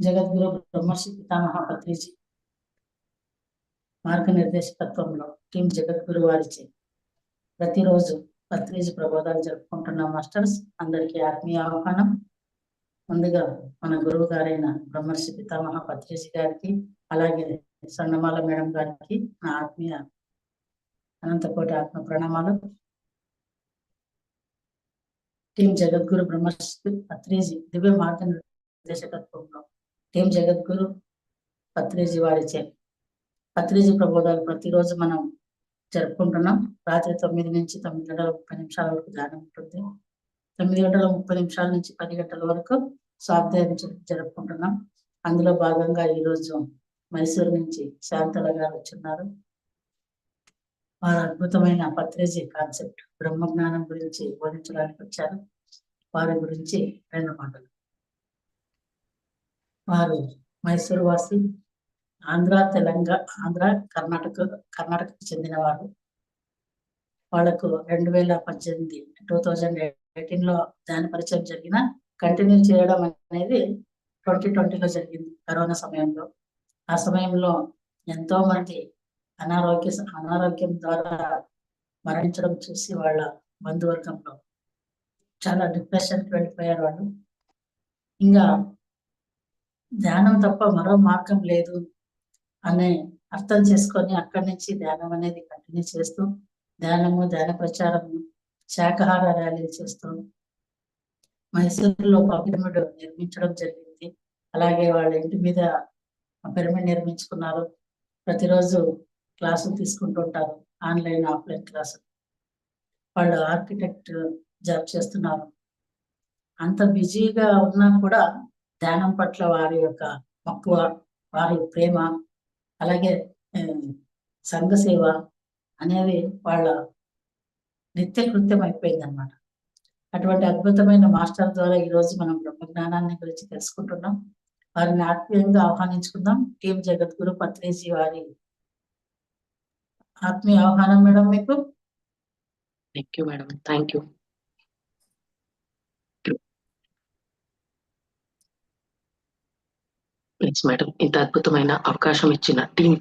జగద్గురు బ్రహ్మర్షి పితామహ పత్రిజీ మార్గనిర్దేశకత్వంలో టీం జగద్గురు వారిచే ప్రతిరోజు పత్రిజీ ప్రబోధాలు జరుపుకుంటున్న మాస్టర్స్ అందరికీ ఆత్మీయ ఆహ్వానం. ముందుగా మన గురువు గారైన బ్రహ్మర్షి పితామహ పత్రిజీ గారికి అలాగే సన్నమాల మేడం గారికి నా ఆత్మీయ అనంతకోటి ఆత్మ ప్రణామాలు. టీం జగద్గురు బ్రహ్మర్షి పత్రిజీ దివ్య మార్గ దర్శకత్వంలో టీం జగద్గురు? పత్రిజీ వారిచే. పత్రిజీ ప్రబోధాలు ప్రతిరోజు మనం జరుపుకుంటున్నాం. రాత్రి తొమ్మిది నుంచి తొమ్మిది గంటల ముప్పై నిమిషాల వరకు ధ్యానం ఉంటుంది. తొమ్మిది గంటల ముప్పై నిమిషాల నుంచి పది గంటల వరకు స్వాధ్యాయం జరుపుకుంటున్నాం. అందులో భాగంగా ఈరోజు మైసూరు నుంచి శాంతల గారు వచ్చున్నారు. వారు అద్భుతమైన పత్రిజీ కాన్సెప్ట్ బ్రహ్మ జ్ఞానం గురించి బోధించడానికి వచ్చారు. వారి గురించి రెండు మాటలు. వారు మైసూరు వాసి ఆంధ్ర తెలంగాణ ఆంధ్ర కర్ణాటక కర్ణాటకకు చెందిన వారు వాళ్ళకు రెండు వేల పద్దెనిమిది టూ థౌజండ్ ఎయిటీన్లో దాని పరిచయం జరిగిన కంటిన్యూ చేయడం అనేది ట్వంటీ ట్వంటీలో జరిగింది కరోనా సమయంలో. ఆ సమయంలో ఎంతో మంది అనారోగ్య అనారోగ్యం ద్వారా మరణించడం చూసి వాళ్ళ బంధువర్గంలో చాలా డిప్రెషన్కి వెళ్ళిపోయారు వాళ్ళు. ఇంకా ధ్యానం తప్ప మరో మార్గం లేదు అనే అర్థం చేసుకొని అక్కడి నుంచి ధ్యానం అనేది కంటిన్యూ చేస్తూ ధ్యానము ధ్యాన ప్రచారము శాకాహార ర్యాలీలు చేస్తూ మైసూరులో పిరమిడ్ నిర్మించడం జరిగింది. అలాగే వాళ్ళ ఇంటి మీద పిరమిడ్ నిర్మించుకున్నారు. ప్రతిరోజు క్లాసులు తీసుకుంటుంటారు ఆన్లైన్ ఆఫ్లైన్ క్లాసులు. వాళ్ళు ఆర్కిటెక్ట్ జాబ్ చేస్తున్నారు. అంత బిజీగా ఉన్నా కూడా ధ్యానం పట్ల వారి యొక్క మక్కువ వారి ప్రేమ అలాగే సంఘ సేవ అనేది వాళ్ళ నిత్య కృత్యం అయిపోయింది అనమాట అటువంటి అద్భుతమైన మాస్టర్ ద్వారా ఈ రోజు మనం బ్రహ్మజ్ఞానాన్ని గురించి తెలుసుకుంటున్నాం. వారిని ఆత్మీయంగా ఆహ్వానించుకుందాం. టీం జగద్గురు పత్రిజీ వారి ఆత్మీయ ఆహ్వానం మేడం మీకు. Thank you madam thank you please madam ఇంత అద్భుతమైన అవకాశం ఇచ్చిన టీం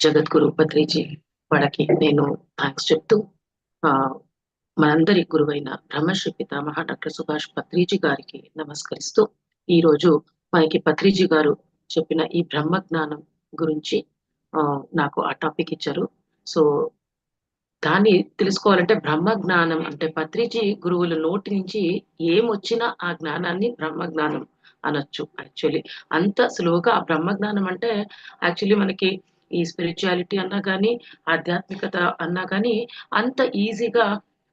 జగద్గురు పత్రిజీ వాళ్ళకి నేను థ్యాంక్స్ చెప్తూ ఆ మనందరి గురువైన బ్రహ్మశ్రీ పితామహ డాక్టర్ సుభాష్ పత్రిజీ గారికి నమస్కరిస్తూ ఈ రోజు మనకి పత్రిజీ గారు చెప్పిన ఈ బ్రహ్మ జ్ఞానం గురించి ఆ నాకు ఆ టాపిక్ ఇచ్చారు. సో దాన్ని తెలుసుకోవాలంటే బ్రహ్మ జ్ఞానం అంటే పత్రిజీ గురువుల నోటి నుంచి ఏమొచ్చినా ఆ జ్ఞానాన్ని బ్రహ్మ జ్ఞానం అనొచ్చు యాక్చువల్లీ అంత సులువుగా ఆ బ్రహ్మ జ్ఞానం అంటే యాక్చువల్లీ మనకి ఈ స్పిరిచువాలిటీ అన్నా కానీ ఆధ్యాత్మికత అన్నా కానీ అంత ఈజీగా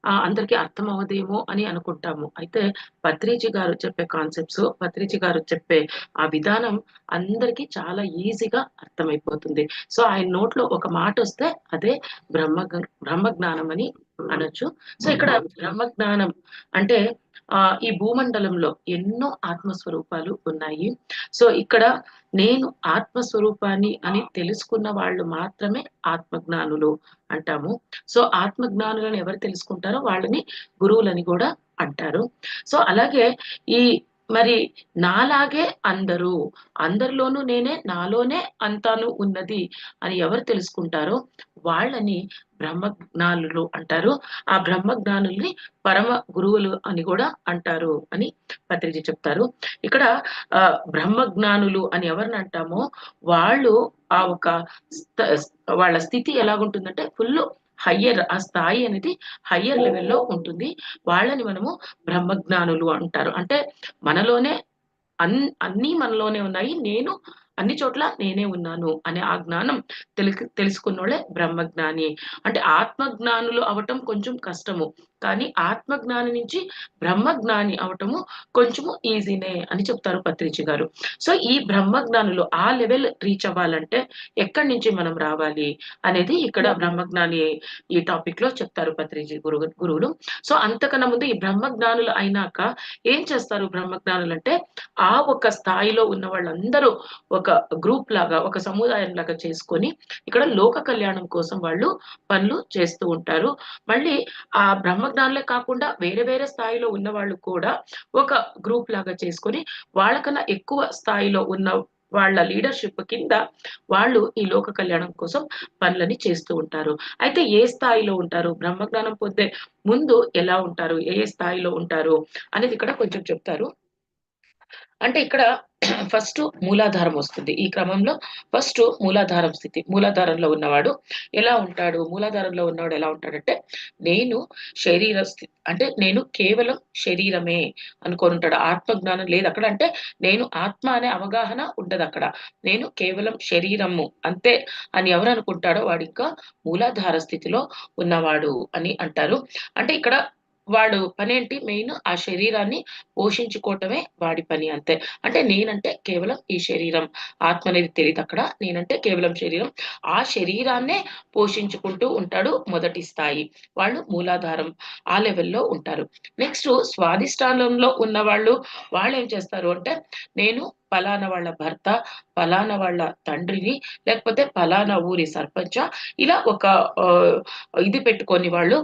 ఆ అందరికీ అర్థం అవదేమో అని అనుకుంటాము. అయితే పత్రిజీ గారు చెప్పే కాన్సెప్ట్స్ పత్రిజీ గారు చెప్పే ఆ విధానం అందరికీ చాలా ఈజీగా అర్థమైపోతుంది. సో ఆయన నోట్లో ఒక మాట వస్తే అదే బ్రహ్మ బ్రహ్మ జ్ఞానం అని అనొచ్చు. సో ఇక్కడ బ్రహ్మ జ్ఞానం అంటే ఈ భూమండలంలో ఎన్నో ఆత్మస్వరూపాలు ఉన్నాయి. సో ఇక్కడ నేను ఆత్మస్వరూపాన్ని అని తెలుసుకున్న వాళ్ళు మాత్రమే ఆత్మజ్ఞానులు అంటాము. సో ఆత్మజ్ఞానులను ఎవరు తెలుసుకుంటారో వాళ్ళని గురువులని కూడా అంటారు. సో అలాగే ఈ మరి నాలాగే అందరూ అందరిలోనూ నేనే నాలోనే అంతాను ఉన్నది అని ఎవరు తెలుసుకుంటారో వాళ్ళని బ్రహ్మజ్ఞానులు అంటారు. ఆ బ్రహ్మజ్ఞానుల్ని పరమ గురువులు అని కూడా అంటారు అని పత్రిజీ చెప్తారు. ఇక్కడ ఆ బ్రహ్మజ్ఞానులు అని ఎవరిని అంటామో వాళ్ళు ఆ ఒక వాళ్ళ స్థితి ఎలాగుంటుందంటే ఫుల్ హయ్యర్ ఆ స్థాయి అనేది హయ్యర్ లెవెల్లో ఉంటుంది. వాళ్ళని మనము బ్రహ్మజ్ఞానులు అంటారు. అంటే మనలోనే అన్ అన్నీ మనలోనే ఉన్నాయి. నేను అన్ని చోట్ల నేనే ఉన్నాను అనే ఆ జ్ఞానం తెలుసు తెలుసుకున్నోళ్ళే బ్రహ్మజ్ఞాని. అంటే ఆత్మజ్ఞానులు అవటం కొంచెం కష్టము. కానీ ఆత్మజ్ఞాని నుంచి బ్రహ్మజ్ఞాని అవటము కొంచెము ఈజీనే అని చెప్తారు పత్రిజీ గారు. సో ఈ బ్రహ్మజ్ఞానులు ఆ లెవెల్ రీచ్ అవ్వాలంటే ఎక్కడి నుంచి మనం రావాలి అనేది ఇక్కడ బ్రహ్మజ్ఞాని ఈ టాపిక్లో చెప్తారు పత్రిజీ గురువు గురువులు. సో అంతకన్నా ముందు ఈ బ్రహ్మజ్ఞానులు అయినాక ఏం చేస్తారు బ్రహ్మజ్ఞానులు అంటే ఆ ఒక స్థాయిలో ఉన్న వాళ్ళందరూ ఒక గ్రూప్ లాగా ఒక సముదాయం లాగా చేసుకొని ఇక్కడ లోక కళ్యాణం కోసం వాళ్ళు పనులు చేస్తూ ఉంటారు. మళ్ళీ ఆ బ్రహ్మజ్ఞానులే కాకుండా వేరే వేరే స్థాయిలో ఉన్న వాళ్ళు కూడా ఒక గ్రూప్ లాగా చేసుకొని వాళ్ళకన్నా ఎక్కువ స్థాయిలో ఉన్న వాళ్ళ లీడర్షిప్ కింద వాళ్ళు ఈ లోక కళ్యాణం కోసం పనులని చేస్తూ ఉంటారు. అయితే ఏ స్థాయిలో ఉంటారు? బ్రహ్మజ్ఞానం పొందే ముందు ఎలా ఉంటారు? ఏ ఏ స్థాయిలో ఉంటారు? అనేది ఇక్కడ కొంచెం చెప్తారు. అంటే ఇక్కడ ఫస్ట్ మూలాధారం వస్తుంది. ఈ క్రమంలో ఫస్ట్ మూలాధారం స్థితి మూలాధారంలో ఉన్నవాడు ఎలా ఉంటాడు? మూలాధారంలో ఉన్నవాడు ఎలా ఉంటాడంటే నేను శరీర స్థితి అంటే నేను కేవలం శరీరమే అనుకొని ఉంటాడు. ఆత్మజ్ఞానం లేదు అక్కడ అంటే నేను ఆత్మ అనే అవగాహన ఉండదు అక్కడ. నేను కేవలం శరీరము అంతే అని ఎవరు అనుకుంటాడో వాడు ఇంకా మూలాధార స్థితిలో ఉన్నవాడు అని అంటారు. అంటే ఇక్కడ వాడు పని ఏంటి మెయిన్ ఆ శరీరాన్ని పోషించుకోవటమే వాడి పని అంతే. అంటే నేనంటే కేవలం ఈ శరీరం. ఆత్మ అనేది తెలియదు అక్కడ. నేనంటే కేవలం శరీరం. ఆ శరీరాన్నే పోషించుకుంటూ ఉంటాడు మొదటి స్థాయి. వాళ్ళు మూలాధారం. ఆ లెవెల్లో ఉంటారు. నెక్స్ట్ స్వాధిష్టానంలో ఉన్న వాళ్ళు వాళ్ళు ఏం చేస్తారు అంటే నేను పలానా వాళ్ళ భర్త పలానా వాళ్ళ తండ్రిని లేకపోతే పలానా ఊరి సర్పంచ ఇలా ఒక ఇది పెట్టుకొని వాళ్ళు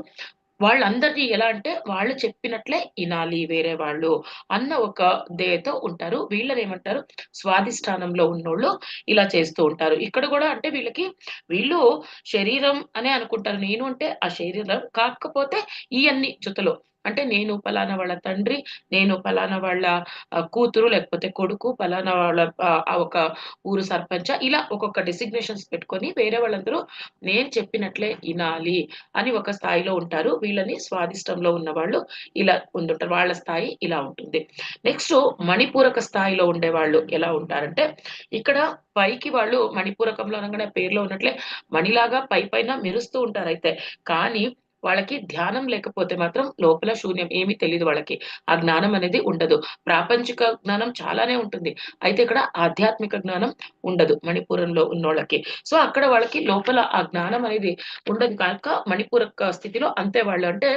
వాళ్ళందరినీ ఎలా అంటే వాళ్ళు చెప్పినట్లే వినాలి వేరే వాళ్ళు అన్న ఒక దేతో ఉంటారు. వీళ్ళని ఏమంటారు? స్వాధిష్టానంలో ఉన్నోళ్ళు ఇలా చేస్తూ ఉంటారు. ఇక్కడ కూడా అంటే వీళ్ళకి వీళ్ళు శరీరం అనే అనుకుంటారు. నేను అంటే ఆ శరీరం కాకపోతే ఈ అన్ని జుతలో అంటే నేను పలానా వాళ్ళ తండ్రి నేను పలానా వాళ్ళ కూతురు లేకపోతే కొడుకు పలానా వాళ్ళ ఒక ఊరు సర్పంచ ఇలా ఒక్కొక్క డెసిగ్నేషన్స్ పెట్టుకొని వేరే వాళ్ళందరూ నేను చెప్పినట్లే వినాలి అని ఒక స్థాయిలో ఉంటారు. వీళ్ళని స్వాదిష్టంలో ఉన్న వాళ్ళు ఇలా ఉండుంటారు. వాళ్ళ స్థాయి ఇలా ఉంటుంది. నెక్స్ట్ మణిపూరక స్థాయిలో ఉండే వాళ్ళు ఎలా ఉంటారంటే ఇక్కడ పైకి వాళ్ళు మణిపూరకంలో అనగానే పేరులో ఉన్నట్లే మణిలాగా పై పైన మెరుస్తూ ఉంటారు అయితే. కానీ వాళ్ళకి ధ్యానం లేకపోతే మాత్రం లోపల శూన్యం ఏమీ తెలియదు వాళ్ళకి. ఆ జ్ఞానం అనేది ఉండదు. ప్రాపంచిక జ్ఞానం చాలానే ఉంటుంది. అయితే ఇక్కడ ఆధ్యాత్మిక జ్ఞానం ఉండదు మణిపురంలో ఉన్నోళ్ళకి. సో అక్కడ వాళ్ళకి లోపల ఆ జ్ఞానం అనేది ఉండదు. కనుక మణిపూరక స్థితిలో అంతే వాళ్ళు అంటే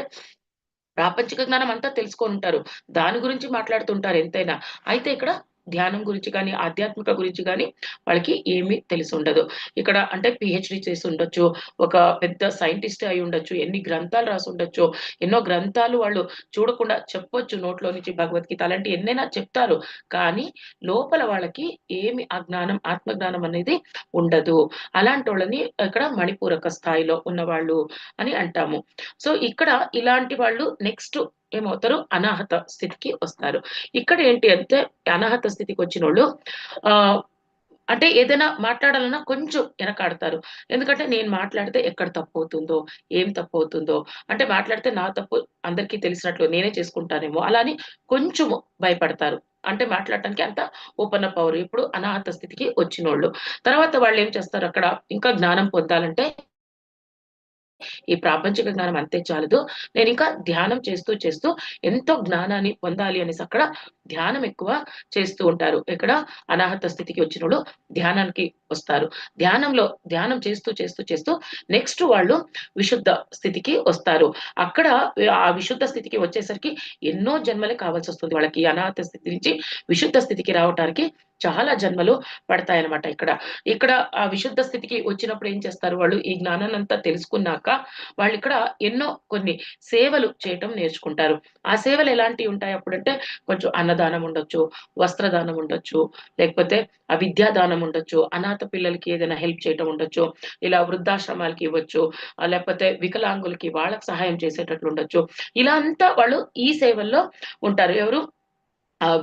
ప్రాపంచిక జ్ఞానం అంతా తెలుసుకొని ఉంటారు. దాని గురించి మాట్లాడుతుంటారు ఎంతైనా. అయితే ఇక్కడ ధ్యానం గురించి కానీ ఆధ్యాత్మిక గురించి కానీ వాళ్ళకి ఏమీ తెలిసి ఉండదు. ఇక్కడ అంటే పిహెచ్డి చేసి ఉండొచ్చు ఒక పెద్ద సైంటిస్ట్ అయి ఉండొచ్చు ఎన్ని గ్రంథాలు రాసి ఉండొచ్చు ఎన్నో గ్రంథాలు వాళ్ళు చూడకుండా చెప్పొచ్చు నోట్లో నుంచి భగవద్గీత అలాంటి ఎన్నైనా చెప్తారు. కానీ లోపల వాళ్ళకి ఏమి ఆ జ్ఞానం ఆత్మజ్ఞానం అనేది ఉండదు. అలాంటి వాళ్ళని ఇక్కడ మణిపూరక స్థాయిలో ఉన్నవాళ్ళు అని అంటాము. సో ఇక్కడ ఇలాంటి వాళ్ళు నెక్స్ట్ ఏమవుతారు? అనాహత స్థితికి వస్తారు. ఇక్కడ ఏంటి అంటే అనాహత స్థితికి వచ్చిన వాళ్ళు ఆ అంటే ఏదైనా మాట్లాడాలన్నా కొంచెం వెనకాడతారు. ఎందుకంటే నేను మాట్లాడితే ఎక్కడ తప్పు అవుతుందో ఏం తప్పు అవుతుందో అంటే మాట్లాడితే నా తప్పు అందరికీ తెలిసినట్లు నేనే చేసుకుంటానేమో అలా అని కొంచెం భయపడతారు. అంటే మాట్లాడటానికి అంత ఓపెన్ అప్ అవరు ఇప్పుడు అనాహత స్థితికి వచ్చినోళ్ళు. తర్వాత వాళ్ళు ఏం చేస్తారు అక్కడ? ఇంకా జ్ఞానం పొందాలంటే ఈ ప్రాపంచిక జ్ఞానం అంతే చాలదు. నేను ఇంకా ధ్యానం చేస్తూ చేస్తూ ఎంతో జ్ఞానాన్ని పొందాలి అనేసి అక్కడ ధ్యానం ఎక్కువ చేస్తూ ఉంటారు. ఇక్కడ అనాహత స్థితికి వచ్చినప్పుడు ధ్యానానికి వస్తారు. ధ్యానంలో ధ్యానం చేస్తూ చేస్తూ చేస్తూ నెక్స్ట్ వాళ్ళు విశుద్ధ స్థితికి వస్తారు. అక్కడ ఆ విశుద్ధ స్థితికి వచ్చేసరికి ఎన్నో జన్మలే కావాల్సి వస్తుంది వాళ్ళకి. అనాహత స్థితి నుంచి విశుద్ధ స్థితికి రావటానికి చాలా జన్మలు పడతాయి అన్నమాట ఇక్కడ. ఇక్కడ ఆ విశుద్ధ స్థితికి వచ్చినప్పుడు ఏం చేస్తారు వాళ్ళు? ఈ జ్ఞానాన్ని అంతా తెలుసుకున్నాక వాళ్ళు ఇక్కడ ఎన్నో కొన్ని సేవలు చేయటం నేర్చుకుంటారు. ఆ సేవలు ఎలాంటివి ఉంటాయి అప్పుడంటే కొంచెం అన్నదానం ఉండొచ్చు వస్త్రదానం ఉండొచ్చు లేకపోతే ఆ విద్యాదానం ఉండొచ్చు అనాథ పిల్లలకి ఏదైనా హెల్ప్ చేయటం ఉండొచ్చు ఇలా వృద్ధాశ్రమాలకి ఇవ్వచ్చు లేకపోతే వికలాంగులకి వాళ్ళకి సహాయం చేసేటట్లు ఉండొచ్చు. ఇలా అంతా వాళ్ళు ఈ సేవల్లో ఉంటారు. ఎవరు?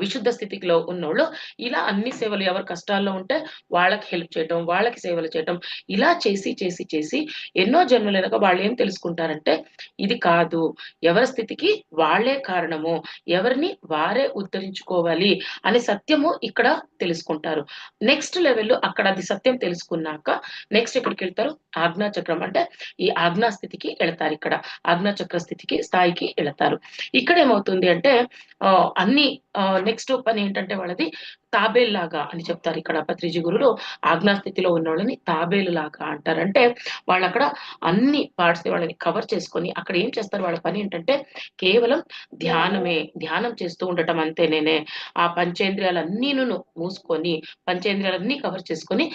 విశుద్ధ స్థితిలో ఉన్నోళ్ళు ఇలా అన్ని సేవలు ఎవరు కష్టాల్లో ఉంటే వాళ్ళకి హెల్ప్ చేయటం వాళ్ళకి సేవలు చేయటం ఇలా చేసి చేసి చేసి ఎన్నో జన్మలు వెనక వాళ్ళు ఏం తెలుసుకుంటారంటే ఇది కాదు ఎవరి స్థితికి వాళ్ళే కారణము ఎవరిని వారే ఉద్ధరించుకోవాలి అనే సత్యము ఇక్కడ తెలుసుకుంటారు. నెక్స్ట్ లెవెల్లో అక్కడ అది సత్యం తెలుసుకున్నాక నెక్స్ట్ ఎక్కడికి వెళ్తారు? ఆజ్ఞా చక్రం అంటే ఈ ఆజ్ఞా స్థితికి వెళతారు ఇక్కడ. ఆజ్ఞా చక్ర స్థితికి స్థాయికి వెళతారు. ఇక్కడ ఏమవుతుంది అంటే ఆ, అన్ని ఆ, నెక్స్ట్ పని ఏంటంటే వాళ్ళది తాబేల్ లాగా అని చెప్తారు ఇక్కడ పత్రిజీ గురులు. ఆజ్ఞా స్థితిలో ఉన్న వాళ్ళని తాబేలు లాగా అంటారు. అంటే వాళ్ళు అక్కడ అన్ని పార్ట్స్ వాళ్ళని కవర్ చేసుకొని అక్కడ ఏం చేస్తారు? వాళ్ళ పని ఏంటంటే కేవలం ధ్యానమే ధ్యానం చేస్తూ ఉండటం అంతే నేనే ఆ పంచేంద్రియాలన్నీను మూసుకొని పంచేంద్రియాలన్నీ కవర్ చేసుకొని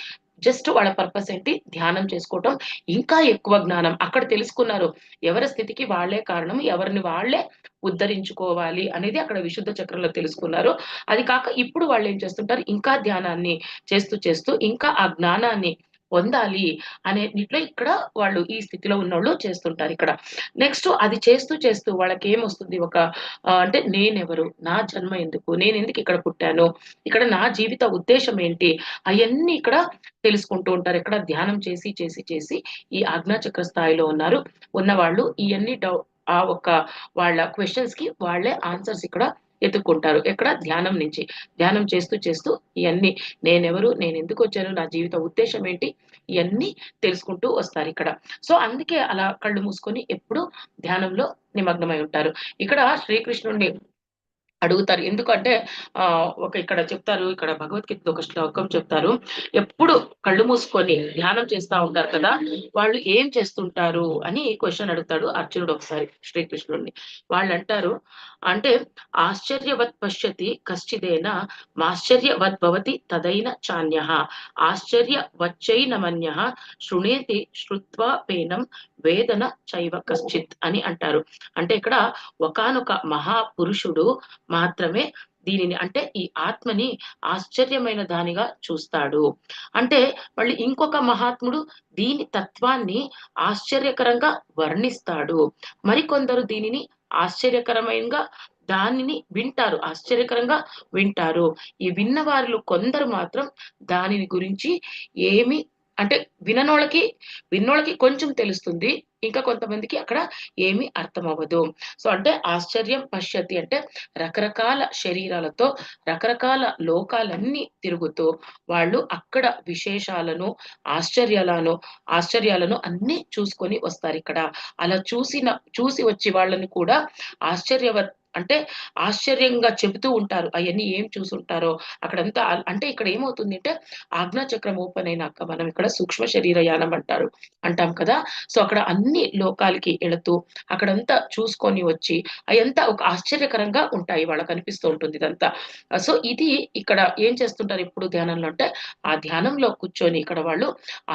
జస్ట్ వాళ్ళ పర్పస్ ఏంటి? ధ్యానం చేసుకోవటం. ఇంకా ఎక్కువ జ్ఞానం. అక్కడ తెలుసుకున్నారు ఎవరి స్థితికి వాళ్ళే కారణం ఎవరిని వాళ్ళే ఉద్ధరించుకోవాలి అనేది అక్కడ విశుద్ధ చక్రంలో తెలుసుకున్నారు. అది కాక ఇప్పుడు వాళ్ళు ఏం చేస్తుంటారు? ఇంకా ధ్యానాన్ని చేస్తూ చేస్తూ ఇంకా ఆ జ్ఞానాన్ని పొందాలి అనే ఇక్కడ వాళ్ళు ఈ స్థితిలో ఉన్నోళ్ళు చేస్తుంటారు ఇక్కడ. నెక్స్ట్ అది చేస్తూ చేస్తూ వాళ్ళకి ఏమొస్తుంది ఒక అంటే నేనెవరు? నా జన్మ ఎందుకు? నేను ఎందుకు ఇక్కడ పుట్టాను? ఇక్కడ నా జీవిత ఉద్దేశం ఏంటి? అవన్నీ ఇక్కడ తెలుసుకుంటూ ఉంటారు. ఇక్కడ ధ్యానం చేసి చేసి చేసి ఈ ఆజ్ఞాచక్ర స్థాయిలో ఉన్నారు. ఉన్నవాళ్ళు ఇవన్నీ డౌ ఆ ఒక్క వాళ్ళ క్వశ్చన్స్కి వాళ్ళే ఆన్సర్స్ ఇక్కడ ఎత్తుక్కుంటారు. ఎక్కడ? ధ్యానం నుంచి. ధ్యానం చేస్తూ చేస్తూ ఇవన్నీ నేనెవరు? నేను ఎందుకు వచ్చాను? నా జీవిత ఉద్దేశం ఏంటి? ఇవన్నీ తెలుసుకుంటూ వస్తారు ఇక్కడ. సో అందుకే అలా కళ్ళు మూసుకొని ఎప్పుడు ధ్యానంలో నిమగ్నమై ఉంటారు. ఇక్కడ శ్రీకృష్ణుడిని అడుగుతారు. ఎందుకంటే ఆ ఒక ఇక్కడ చెప్తారు ఇక్కడ భగవద్గీత ఒక శ్లోకం చెప్తారు. ఎప్పుడు కళ్ళు మూసుకొని ధ్యానం చేస్తా ఉంటారు కదా వాళ్ళు ఏం చేస్తుంటారు అని క్వశ్చన్ అడుగుతాడు అర్జునుడు ఒకసారి శ్రీకృష్ణుడిని. వాళ్ళు అంటారు అంటే ఆశ్చర్యవత్ పశ్యతి కశ్చిదేన మాశ్చర్యవత్ భవతి తదైన చాన్య. ఆశ్చర్య వచ్చైనమన్య శృణేతి శ్రుత్వా పేనం వేదన చైవ కశ్చిత్ అని అంటారు. అంటే ఇక్కడ ఒకానొక మహాపురుషుడు మాత్రమే దీనిని అంటే ఈ ఆత్మని ఆశ్చర్యమైన దానిగా చూస్తాడు. అంటే మళ్ళీ ఇంకొక మహాత్ముడు దీని తత్వాన్ని ఆశ్చర్యకరంగా వర్ణిస్తాడు. మరికొందరు దీనిని ఆశ్చర్యకరమైనగా దానిని వింటారు ఆశ్చర్యకరంగా వింటారు. ఈ విన్న వారిలో కొందరు మాత్రం దానిని గురించి ఏమి అంటే విననోళ్ళకి విన్నోళ్ళకి కొంచెం తెలుస్తుంది ఇంకా కొంతమందికి అక్కడ ఏమీ అర్థం అవ్వదు సో అంటే ఆశ్చర్యం పశ్యతి అంటే రకరకాల శరీరాలతో రకరకాల లోకాలన్నీ తిరుగుతూ వాళ్ళు అక్కడ విశేషాలను ఆశ్చర్యాలను ఆశ్చర్యాలను అన్ని చూసుకొని వస్తారు ఇక్కడ. అలా చూసిన చూసి వచ్చి వాళ్ళని కూడా ఆశ్చర్యవ అంటే ఆశ్చర్యంగా చెబుతూ ఉంటారు. అవన్నీ ఏం చూసుంటారో? అక్కడంతా అంటే ఇక్కడ ఏమవుతుంది అంటే ఆజ్ఞా చక్రం ఓపెన్ అయినాక మనం ఇక్కడ సూక్ష్మ శరీర యానం అంటారు అంటాం కదా. సో అక్కడ అన్ని లోకాలకి వెళుతూ అక్కడంతా చూసుకొని వచ్చి అదంతా ఒక ఆశ్చర్యకరంగా ఉంటాయి. వాళ్ళకి అనిపిస్తూ ఉంటుంది ఇదంతా. సో ఇది ఇక్కడ ఏం చేస్తుంటారు ఇప్పుడు ధ్యానంలో అంటే ఆ ధ్యానంలో కూర్చొని ఇక్కడ వాళ్ళు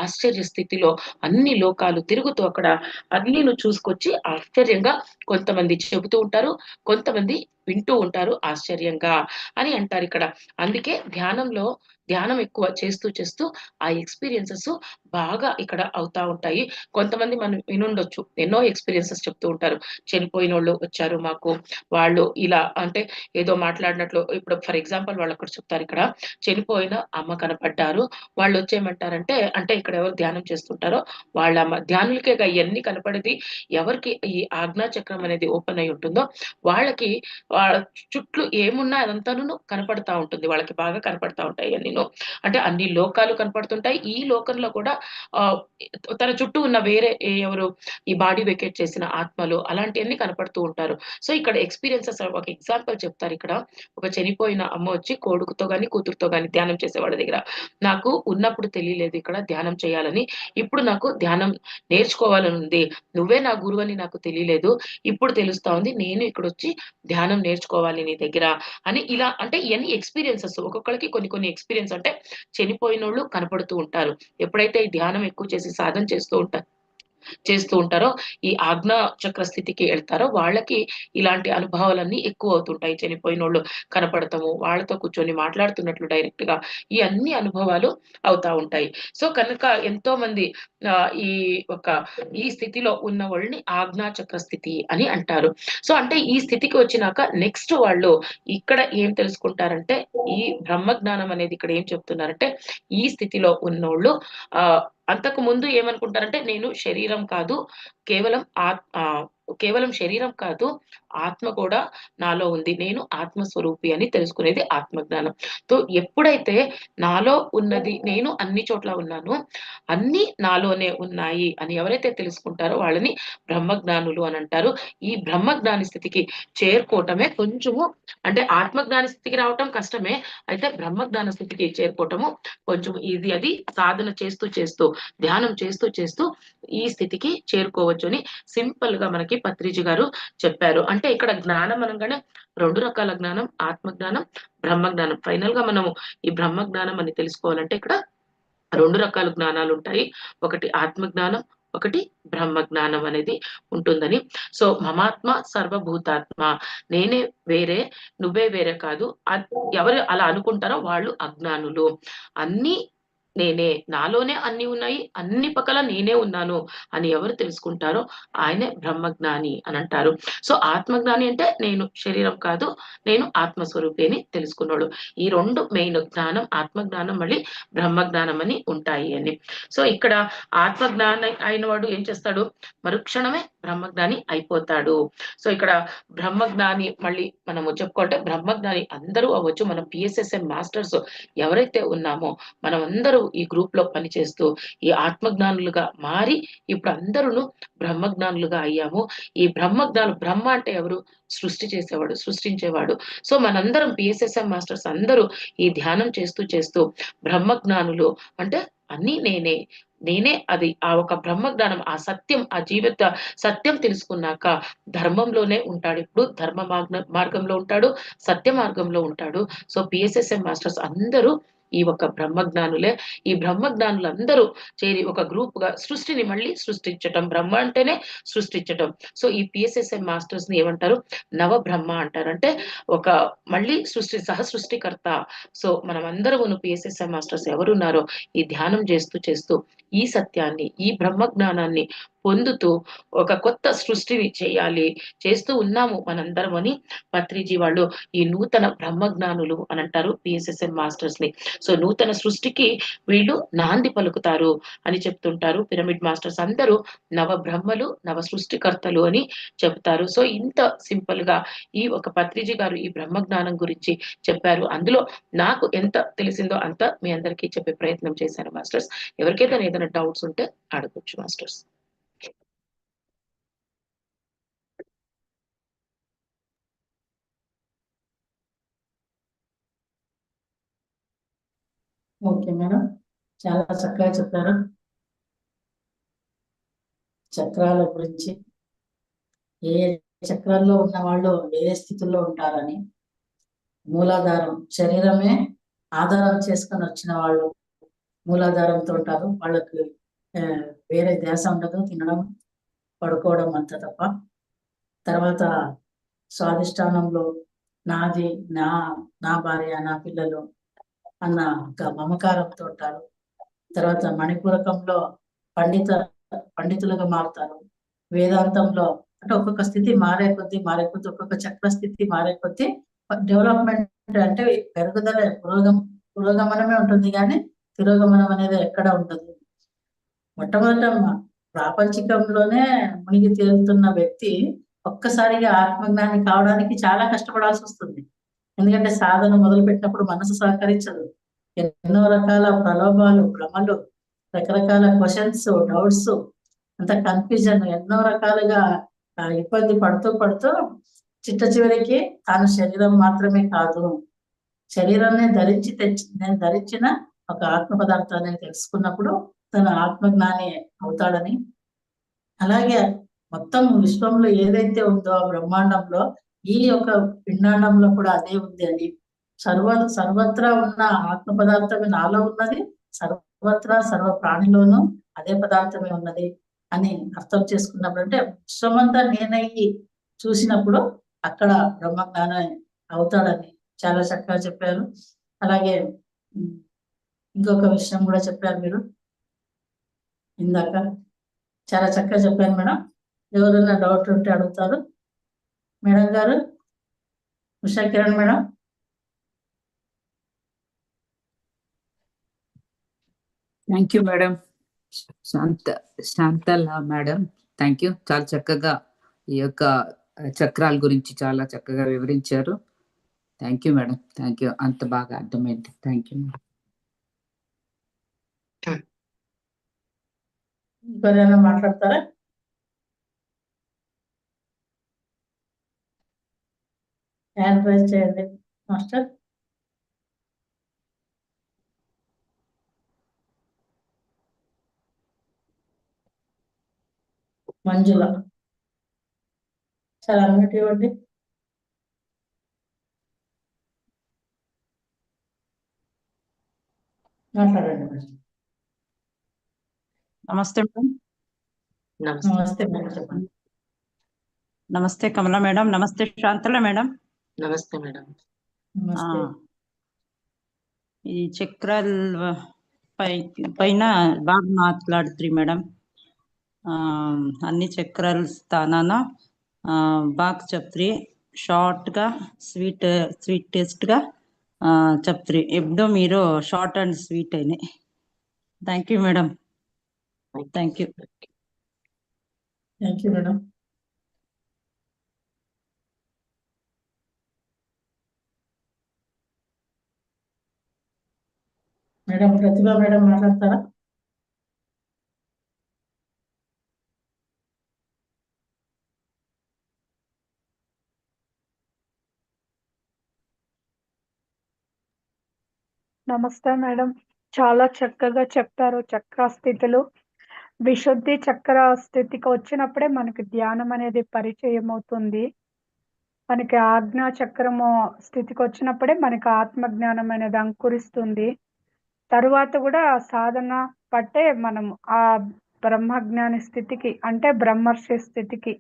ఆశ్చర్య స్థితిలో అన్ని లోకాలు తిరుగుతూ అక్కడ అన్నిను చూసుకొచ్చి ఆశ్చర్యంగా కొంతమంది చెబుతూ ఉంటారు. కొంత కొంతమంది వింటూ ఉంటారు ఆశ్చర్యంగా అని అంటారు ఇక్కడ. అందుకే ధ్యానంలో ధ్యానం ఎక్కువ చేస్తూ చేస్తూ ఆ ఎక్స్పీరియన్సెస్ బాగా ఇక్కడ అవుతా ఉంటాయి. కొంతమంది మనం వినుండొచ్చు. ఎన్నో ఎక్స్పీరియన్సెస్ చెప్తూ ఉంటారు. చనిపోయిన వాళ్ళు వచ్చారు మాకు. వాళ్ళు ఇలా అంటే ఏదో మాట్లాడినట్లు ఇప్పుడు ఫర్ ఎగ్జాంపుల్ వాళ్ళు అక్కడ చెప్తారు ఇక్కడ. చనిపోయిన అమ్మ కనపడ్డారు. వాళ్ళు వచ్చేయమంటారంటే అంటే ఇక్కడ ఎవరు ధ్యానం చేస్తుంటారో వాళ్ళ అమ్మ. ధ్యానులకే ఇవన్నీ కనపడేది ఎవరికి ఈ ఆజ్ఞా చక్రం అనేది ఓపెన్ అయి ఉంటుందో వాళ్ళకి వాళ్ళ చుట్టూ ఏమున్నా అదంతాను కనపడతా ఉంటుంది. వాళ్ళకి బాగా కనపడతా ఉంటాయి అన్ని. అంటే అన్ని లోకాలు కనపడుతుంటాయి. ఈ లోకంలో కూడా తన చుట్టూ ఉన్న వేరే ఏ- ఎవరు ఈ బాడీ వెకేట్ చేసిన ఆత్మలు అలాంటివన్నీ కనపడుతూ ఉంటారు. సో ఇక్కడ ఎక్స్పీరియన్సెస్ ఒక ఎగ్జాంపుల్ చెప్తారు ఇక్కడ. ఒక చనిపోయిన అమ్మ వచ్చి కొడుకుతో గాని కూతురుతో గాని ధ్యానం చేసేవాడి దగ్గర. నాకు ఉన్నప్పుడు తెలియలేదు ఇక్కడ ధ్యానం చేయాలని. ఇప్పుడు నాకు ధ్యానం నేర్చుకోవాలని ఉంది నువ్వే నా గురువు అని నాకు తెలియలేదు. ఇప్పుడు తెలుస్తా ఉంది. నేను ఇక్కడ వచ్చి ధ్యానం నేర్చుకోవాలి నీ దగ్గర అని ఇలా అంటే ఇవన్నీ ఎక్స్పీరియన్సెస్. ఒక్కొక్కరికి కొన్ని కొన్ని ఎక్స్పీరియన్స్ అంటే చనిపోయిన వాళ్ళు కనపడుతూ ఉంటారు. ఎప్పుడైతే ఈ ధ్యానం ఎక్కువ చేసి సాధన చేస్తూ ఉంటారు చేస్తూ ఉంటారో ఈ ఆజ్ఞా చక్ర స్థితికి వెళ్తారో వాళ్ళకి ఇలాంటి అనుభవాలన్నీ ఎక్కువ అవుతుంటాయి చనిపోయిన వాళ్ళు కనపడతాము వాళ్ళతో కూర్చొని మాట్లాడుతున్నట్లు డైరెక్ట్గా ఈ అన్ని అనుభవాలు అవుతా ఉంటాయి. సో కనుక ఎంతో మంది ఆ, ఈ ఒక ఈ స్థితిలో ఉన్న వాళ్ళని ఆజ్ఞా చక్ర స్థితి అని అంటారు. సో అంటే ఈ స్థితికి వచ్చినాక నెక్స్ట్ వాళ్ళు ఇక్కడ ఏం తెలుసుకుంటారంటే ఈ బ్రహ్మ జ్ఞానం అనేది ఇక్కడ ఏం చెప్తున్నారంటే ఈ స్థితిలో ఉన్నోళ్ళు ఆ అంతకు ముందు ఏమనుకుంటారంటే నేను శరీరం కాదు కేవలం ఆత్ ఆ, కేవలం శరీరం కాదు ఆత్మ కూడా నాలో ఉంది. నేను ఆత్మస్వరూపి అని తెలుసుకునేది ఆత్మజ్ఞానం. సో ఎప్పుడైతే నాలో ఉన్నది నేను అన్ని చోట్ల ఉన్నాను అన్ని నాలోనే ఉన్నాయి అని ఎవరైతే తెలుసుకుంటారో వాళ్ళని బ్రహ్మజ్ఞానులు అని అంటారు. ఈ బ్రహ్మజ్ఞాని స్థితికి చేరుకోవటమే కొంచెము అంటే ఆత్మజ్ఞాని స్థితికి రావటం కష్టమే అయితే బ్రహ్మజ్ఞాన స్థితికి చేరుకోవటము కొంచెం ఇది అది సాధన చేస్తూ చేస్తూ ధ్యానం చేస్తూ చేస్తూ ఈ స్థితికి చేరుకోవచ్చు అని సింపుల్గా మనకి పత్రిజీ గారు చెప్పారు. అంటే ఇక్కడ జ్ఞానం అనగానే రెండు రకాల జ్ఞానం ఆత్మ జ్ఞానం బ్రహ్మ జ్ఞానం ఫైనల్గా మనము ఈ బ్రహ్మ జ్ఞానం అని తెలుసుకోవాలంటే ఇక్కడ రెండు రకాల జ్ఞానాలు ఉంటాయి. ఒకటి ఆత్మ జ్ఞానం ఒకటి బ్రహ్మ జ్ఞానం అనేది ఉంటుందని. సో మమాత్మ సర్వభూతాత్మ. నేనే వేరే నువ్వే వేరే కాదు. ఎవరు అలా అనుకుంటారో వాళ్ళు అజ్ఞానులు. అన్ని నేనే నాలోనే అన్ని ఉన్నాయి అన్ని పక్కల నేనే ఉన్నాను అని ఎవరు తెలుసుకుంటారో ఆయనే బ్రహ్మజ్ఞాని అని అంటారు. సో ఆత్మజ్ఞాని అంటే నేను శరీరం కాదు నేను ఆత్మస్వరూపి అని తెలుసుకున్నాడు. ఈ రెండు మెయిన్ జ్ఞానం ఆత్మజ్ఞానం మళ్ళీ బ్రహ్మజ్ఞానం అని ఉంటాయి అని సో ఇక్కడ ఆత్మజ్ఞాన అయిన వాడు ఏం చేస్తాడు? మరుక్షణమే బ్రహ్మజ్ఞాని అయిపోతాడు. సో ఇక్కడ బ్రహ్మజ్ఞాని మళ్ళీ మనము చెప్పుకోవాలంటే బ్రహ్మజ్ఞాని అందరూ అవ్వచ్చు. మనం పిఎస్ఎస్ఎం మాస్టర్స్ ఎవరైతే ఉన్నామో మనం అందరూ ఈ గ్రూప్లో పనిచేస్తూ ఈ ఆత్మజ్ఞానులుగా మారి ఇప్పుడు అందరూ బ్రహ్మజ్ఞానులుగా అయ్యాము. ఈ బ్రహ్మజ్ఞాను బ్రహ్మ అంటే ఎవరు? సృష్టి చేసేవాడు సృష్టించేవాడు. సో మనందరం పిఎస్ఎస్ఎం మాస్టర్స్ అందరూ ఈ ధ్యానం చేస్తూ చేస్తూ బ్రహ్మజ్ఞానులు అంటే అన్ని నేనే. నేనే అది ఆ ఒక బ్రహ్మజ్ఞానం ఆ సత్యం ఆ జీవిత సత్యం తెలుసుకున్నాక ధర్మంలోనే ఉంటాడు. ఇప్పుడు ధర్మ మార్గంలో ఉంటాడు సత్య మార్గంలో ఉంటాడు. సో పిఎస్ఎస్ఎం మాస్టర్స్ అందరూ ఈ ఒక బ్రహ్మజ్ఞానులే. ఈ బ్రహ్మజ్ఞానులందరూ చేరి ఒక గ్రూప్గా సృష్టిని మళ్ళీ సృష్టించటం బ్రహ్మ అంటేనే సృష్టించటం. సో ఈ పిఎస్ఎస్ఎం మాస్టర్స్ని ఏమంటారు? నవ బ్రహ్మ అంటారు. అంటే ఒక మళ్ళీ సృష్టి సహ సృష్టికర్త. సో మనం అందరము పిఎస్ఎస్ఎం మాస్టర్స్ ఎవరున్నారో ఈ ధ్యానం చేస్తూ చేస్తూ ఈ సత్యాన్ని ఈ బ్రహ్మ జ్ఞానాన్ని పొందుతూ ఒక కొత్త సృష్టిని చేయాలి చేస్తూ ఉన్నాము మనందరం అని పత్రిజీ వాళ్ళు ఈ నూతన బ్రహ్మజ్ఞానులు అని అంటారు పిఎస్ఎస్ఎన్ మాస్టర్స్ని. సో నూతన సృష్టికి వీళ్ళు నాంది పలుకుతారు అని చెప్తుంటారు పిరమిడ్ మాస్టర్స్. అందరూ నవ బ్రహ్మలు నవ సృష్టికర్తలు అని చెప్తారు. సో ఇంత సింపుల్గా ఈ ఒక పత్రిజీ గారు ఈ బ్రహ్మ జ్ఞానం గురించి చెప్పారు. అందులో నాకు ఎంత తెలిసిందో అంత మీ అందరికీ చెప్పే ప్రయత్నం చేశాను మాస్టర్స్. ఎవరికైతే ఏదైనా డౌట్స్ ఉంటే అడగొచ్చు మాస్టర్స్. Okay madam. చాలా చక్కగా చెప్పారు. చక్రాల గురించి. ఏ చక్రాల్లో ఉన్న వాళ్ళు ఏ స్థితిలో ఉంటారని. మూలాధారం. శరీరమే ఆధారం చేసుకొని వచ్చిన వాళ్ళు మూలాధారంతో ఉంటారు. వాళ్ళకి వేరే ధ్యాస ఉండదు. తినడం పడుకోవడం అంత తప్ప. తర్వాత స్వాదిష్టానంలో నాది నా నా భార్య నా పిల్లలు అన్న ఒక మమకారంతో ఉంటారు తర్వాత మణిపూరకంలో పండిత పండితులుగా మారుతారు. వేదాంతంలో అంటే ఒక్కొక్క స్థితి మారే కొద్దీ మారే కొద్దీ ఒక్కొక్క చక్ర స్థితి మారే కొద్దీ డెవలప్మెంట్ అంటే పెరుగుదల పురోగం పురోగమనమే ఉంటుంది కానీ తిరోగమనం అనేది ఎక్కడ ఉండదు. మొట్టమొదట ప్రాపంచికంలోనే మునిగి తేలుతున్న వ్యక్తి ఒక్కసారిగా ఆత్మజ్ఞాని కావడానికి చాలా కష్టపడాల్సి వస్తుంది. ఎందుకంటే సాధన మొదలు పెట్టినప్పుడు మనసు సహకరించదు. ఎన్నో రకాల ప్రలోభాలు భ్రమలు రకరకాల క్వశ్చన్స్ డౌట్స్ అంత కన్ఫ్యూజన్ ఎన్నో రకాలుగా ఇబ్బంది పడుతూ పడుతూ చిట్ట చివరికి తాను శరీరం మాత్రమే కాదు. శరీరాన్ని ధరించి తెచ్చి నేను ధరించిన ఒక ఆత్మ పదార్థాన్ని తెలుసుకున్నప్పుడు తన ఆత్మజ్ఞాని అవుతాడని. అలాగే మొత్తం విశ్వంలో ఏదైతే ఉందో ఆ బ్రహ్మాండంలో ఈ యొక్క పిండాండంలో కూడా అదే ఉంది అని సర్వ సర్వత్రా ఉన్న ఆత్మ పదార్థమే నాలో ఉన్నది సర్వత్రా సర్వ ప్రాణిలోనూ అదే పదార్థమే ఉన్నది అని అర్థం చేసుకున్నప్పుడు అంటే విశ్వమంతా నేనయ్యి చూసినప్పుడు అక్కడ బ్రహ్మజ్ఞానం అవుతాడని చాలా చక్కగా చెప్పారు. అలాగే ఇంకొక విషయం కూడా చెప్పారు మీరు. ఇందాక చాలా చక్కగా చెప్పాను మేడం. ఎవరైనా డౌట్ ఉంటే అడుగుతారు. మేడం గారు Usha Kiran madam. Thank you madam Shanta Shantala madam thank you చాలా చక్కగా ఈ యొక్క చక్రాల గురించి చాలా చక్కగా వివరించారు. Thank you madam thank you అంత బాగా అర్థమైంది. థ్యాంక్ యూ ఇంకెవరైనా మాట్లాడతారా? హ్యాండ్ రైజ్ చేయండి. మాస్టర్ మంజుల. చాలా అన్నిటి ఇవ్వండి. మాట్లాడండి. నమస్తే మేడం. నమస్తే మేడం చెప్పండి. నమస్తే కమల మేడం. నమస్తే శాంతల మేడం. నమస్తే మేడం. ఈ చక్రాల పై పైన బాగా మాట్లాడుతుంది మేడం. ఆ, అన్ని చక్రాల స్థానాన బాగా చెప్తారు షార్ట్గా స్వీట్ స్వీట్ టేస్ట్గా ఆ, చెప్తారు ఎప్పుడో మీరు షార్ట్ అండ్ స్వీట్ అయినాయి. Thank you madam. Thank you thank you madam. Madam Pratibha madam మాట్లాడతారా? నమస్తే మేడం. చాలా చక్కగా చెప్పారు చక్ర స్థితులు. విశుద్ధి చక్ర స్థితికి వచ్చినప్పుడే మనకి ధ్యానం అనేది పరిచయం అవుతుంది. మనకి ఆజ్ఞా చక్రము స్థితికి వచ్చినప్పుడే మనకి ఆత్మ జ్ఞానం అనేది అంకురిస్తుంది. తరువాత కూడా సాధన పట్టే మనం ఆ బ్రహ్మజ్ఞాని స్థితికి అంటే బ్రహ్మర్షి స్థితికి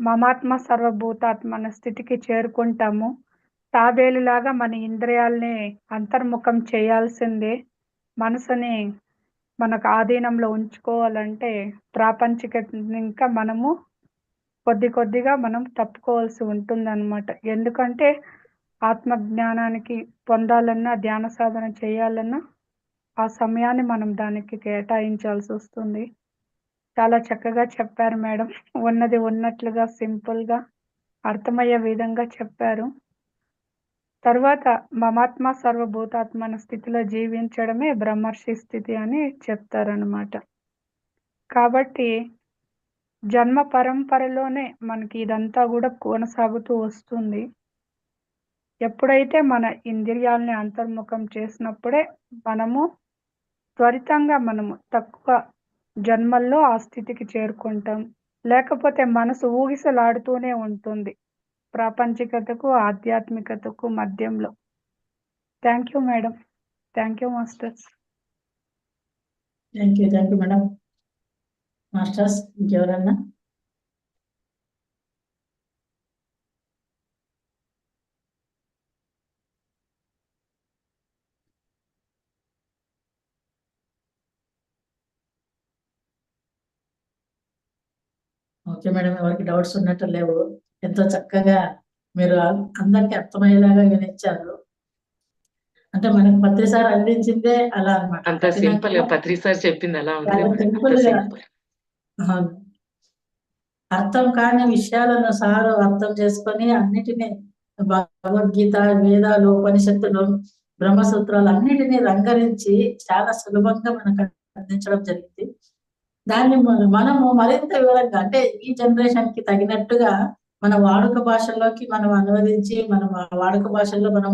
మమాత్మ సర్వభూతాత్మ అనే స్థితికి చేరుకుంటాము. తాబేలులాగా మన ఇంద్రియాలని అంతర్ముఖం చేయాల్సిందే. మనసుని మనకు ఆధీనంలో ఉంచుకోవాలంటే ప్రాపంచిక ఇంకా మనము కొద్ది కొద్దిగా మనం తప్పుకోవాల్సి ఉంటుందన్నమాట. ఎందుకంటే ఆత్మ జ్ఞానానికి పొందాలన్నా ధ్యాన సాధన చేయాలన్నా ఆ సమయాన్ని మనం దానికి కేటాయించాల్సి వస్తుంది. చాలా చక్కగా చెప్పారు మేడం. ఉన్నది ఉన్నట్లుగా సింపుల్గా అర్థమయ్యే విధంగా చెప్పారు. తర్వాత మమాత్మ సర్వభూతాత్మ స్థితిలో జీవించడమే బ్రహ్మర్షి స్థితి అని చెప్తారనమాట కాబట్టి జన్మ పరంపరలోనే మనకి ఇదంతా కూడా కొనసాగుతూ వస్తుంది. ఎప్పుడైతే మన ఇంద్రియాలని అంతర్ముఖం చేసినప్పుడే మనము త్వరితంగా మనము తక్కువ జన్మల్లో ఆ స్థితికి చేరుకుంటాం. లేకపోతే మనసు ఊగిసలాడుతూనే ఉంటుంది. ప్రాపంచికతకు ఆధ్యాత్మికతకు మధ్యంలో. Thank you madam thank you masters thank you thank you madam masters ఇంకెవరన్నా? ఓకే మేడం ఎవరికి డౌట్స్ ఉన్నట్టు లేవు. ఎంతో చక్కగా మీరు అందరికి అర్థమయ్యేలాగా వినిచ్చారు అంటే మనకు పత్రిసారి అందించిందే అలా అనమాట అంత సింపుల్గా పత్రి సార్ చెప్పింది. అవును. అర్థం కాని విషయాలను సారు అర్థం చేసుకొని అన్నిటినీ భగవద్గీత వేదాలు ఉపనిషత్తులు బ్రహ్మసూత్రాలు అన్నిటినీ రంగరించి చాలా సులభంగా మనకు అందించడం జరిగింది. దాన్ని మన- మనము మరింత వివరంగా అంటే ఈ జనరేషన్కి తగినట్టుగా మన వాడుక భాషల్లోకి మనం అనువదించి మన వాడుక భాషల్లో మనం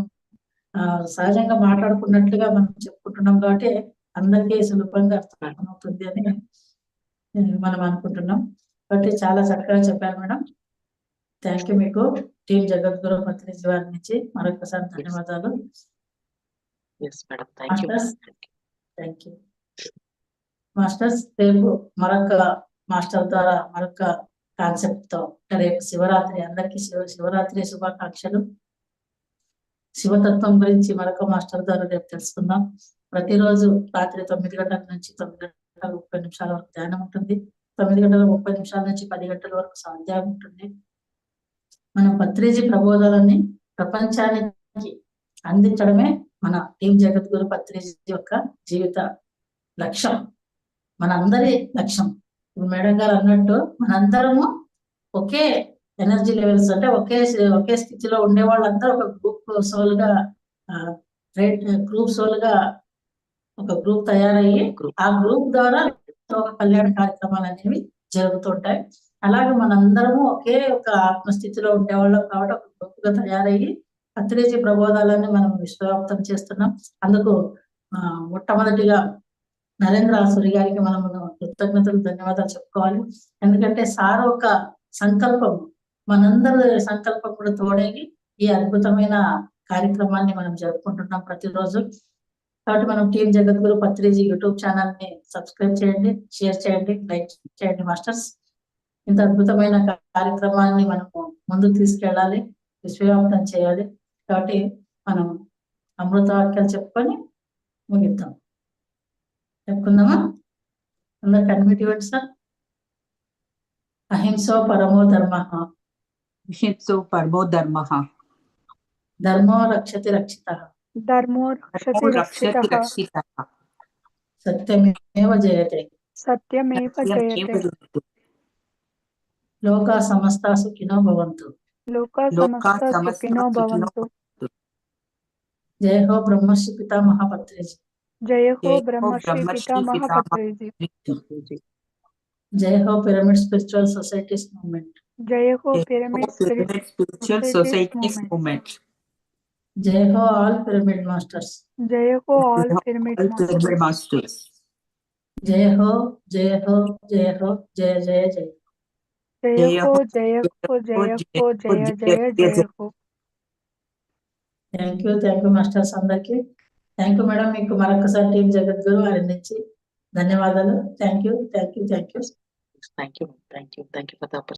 సహజంగా మాట్లాడుకున్నట్లుగా మనం చెప్పుకుంటున్నాం కాబట్టి అందరికీ సులభంగా అర్థమవుతుంది అని మనం అనుకుంటున్నాం. కాబట్టి చాలా చక్కగా చెప్పారు మేడం. థ్యాంక్ యూ మీకు. టీం జగద్గురు పత్రిజీ వారి నుంచి మరొకసారి ధన్యవాదాలు? థ్యాంక్ యూ మాస్టర్స్ రేపు మరొక మాస్టర్ ద్వారా మరొక కాన్సెప్ట్తో రేపు శివరాత్రి అందరికీ శివ శివరాత్రి శుభాకాంక్షలు. శివతత్వం గురించి మరొక మాస్టర్ ద్వారా రేపు తెలుసుకుందాం. ప్రతిరోజు రాత్రి తొమ్మిది గంటల నుంచి తొమ్మిది గంటల ముప్పై నిమిషాల వరకు ధ్యానం ఉంటుంది. తొమ్మిది గంటల ముప్పై నిమిషాల నుంచి పది గంటల వరకు సాధ్యం ఉంటుంది. మనం పత్రిజీ ప్రబోధాలని ప్రపంచానికి అందించడమే మన టీం జగద్గురు పత్రిజీ యొక్క జీవిత లక్ష్యం. మనందరి లక్ష్యం. ఇప్పుడు మేడం గారు అన్నట్టు మనందరము ఒకే ఎనర్జీ లెవెల్స్ అంటే ఒకే ఒకే స్థితిలో ఉండే వాళ్ళందరూ ఒక గ్రూప్ సోల్గా గ్రూప్ సోల్గా ఒక గ్రూప్ తయారయ్యి. ఆ గ్రూప్ ద్వారా లోక కళ్యాణ కార్యక్రమాలు అనేవి జరుగుతుంటాయి. అలాగే మనందరము ఒకే ఒక ఆత్మస్థితిలో ఉండేవాళ్ళం కాబట్టి ఒక గ్రూపుగా తయారయ్యి పత్రిజీ ప్రబోధాలని మనం విశ్వవ్యాప్తం చేస్తున్నాం. అందుకు ఆ, మొట్టమొదటిగా నరేంద్ర ఆసురి గారికి మనం కృతజ్ఞతలు ధన్యవాదాలు చెప్పుకోవాలి. ఎందుకంటే సార్ ఒక సంకల్పం మనందరి సంకల్పం కూడా తోడేగి ఈ అద్భుతమైన కార్యక్రమాన్ని మనం జరుపుకుంటున్నాం ప్రతిరోజు. కాబట్టి మనం టీం జగద్గురు పత్రిజీ యూట్యూబ్ ఛానల్ని సబ్స్క్రైబ్ చేయండి షేర్ చేయండి లైక్ చేయండి మాస్టర్స్. ఇంత అద్భుతమైన కార్యక్రమాన్ని మనము ముందుకు తీసుకెళ్ళాలి విశ్వవ్యాప్తం చేయాలి. కాబట్టి మనం అమృత వాక్యాలు చెప్పుకొని ముగిద్దాం. చెప్పుకుందామా? అందరు కన్మిట్ ఇవ్వండి సార్ అహింసో పరమో ధర్మ. హింసో పరమో ధర్మ. ధర్మో రక్షతి రక్షిత. ధర్మో రక్షతి రక్షతి రక్షితః. రక్షిత. సత్యమేవ జయతే. సత్యమేవ జయతే. లోకా సమస్త సుఖినో భవంతు. లోకా లోకా సమస్త సమస్త సుఖినో సుఖినో భవంతు. జయ హో బ్రహ్మశ్రీ పితామహ పత్రిజీ. जय हो ब्रह्मश्री पितामह जय हो पिरामिड स्पिरिचुअल मूवमेंट। जय हो पिरामिड स्पिरिचुअल मूवमेंट। जय हो ऑल पिरामिड मास्टर्स। जय हो ऑल पिरामिड मास्टर्स। जय हो जय हो जय हो जय जय जय। हो जय हो जय जय जय हो thank you thank you masters अंदर की థ్యాంక్ యూ మేడం మీకు మరొకసారి టీం జగద్గురు వారి నుంచి ధన్యవాదాలు thank you thank you thank you thank you thank you thank you for the